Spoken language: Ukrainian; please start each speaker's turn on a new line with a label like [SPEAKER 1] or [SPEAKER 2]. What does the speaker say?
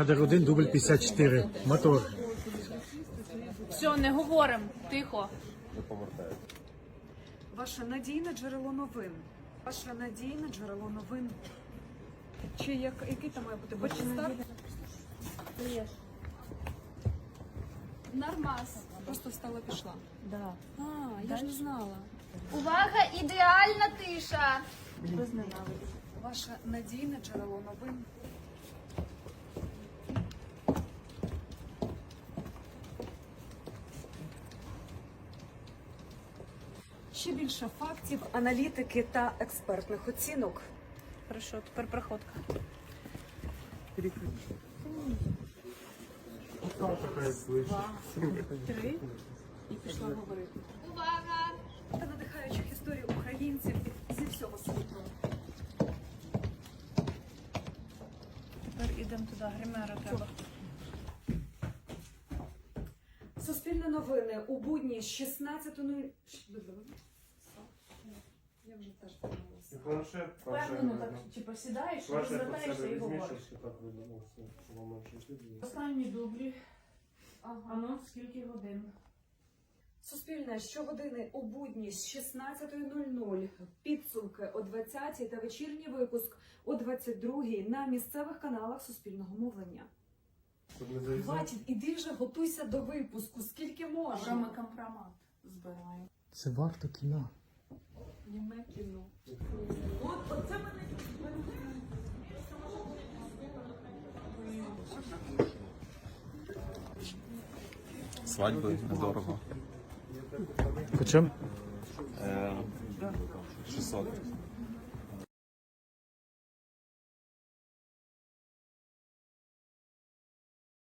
[SPEAKER 1] Кадр 1, дубль 54. Мотор.
[SPEAKER 2] Все, не говоримо. Тихо.
[SPEAKER 3] Ваше надійне джерело новин. Ваше надійне джерело новин. Чи як, який там має бути? Бачистар?
[SPEAKER 2] Нормас.
[SPEAKER 3] Просто встала пішла.
[SPEAKER 2] Да.
[SPEAKER 3] А, я ж не знала.
[SPEAKER 4] Увага, ідеальна тиша.
[SPEAKER 3] Ваше надійне джерело новин. Ще більше фактів, аналітики та експертних оцінок.
[SPEAKER 2] Хорошо, тепер проходка.
[SPEAKER 3] Три. І пішла говорити.
[SPEAKER 4] Увага!
[SPEAKER 3] Та надихаючих історій українців зі всього світу.
[SPEAKER 2] Тепер ідемо туди, гримера треба.
[SPEAKER 3] Суспільне новини у будні з 16.00. Я вже теж помилилася.
[SPEAKER 5] Планшет,
[SPEAKER 2] Впевнено, так, типу, сідаєш,
[SPEAKER 5] Планшет под
[SPEAKER 2] розвертаєшся і говориш.
[SPEAKER 5] так видно, ну, щоб вам менше.
[SPEAKER 2] Останні дублі. А ну, скільки годин?
[SPEAKER 3] Суспільне щогодини у будні з 16.00. Підсумки о 20.00 та вечірній випуск о 22.00 на місцевих каналах Суспільного мовлення.
[SPEAKER 5] Щоб не завізли.
[SPEAKER 3] Хватить, іди вже готуйся до випуску, скільки
[SPEAKER 2] Вже ми компромат збираємо.
[SPEAKER 1] Це варто кіно.
[SPEAKER 3] Німе кіно.
[SPEAKER 6] Свадьби недорого.
[SPEAKER 1] По чому?
[SPEAKER 6] Е, 600.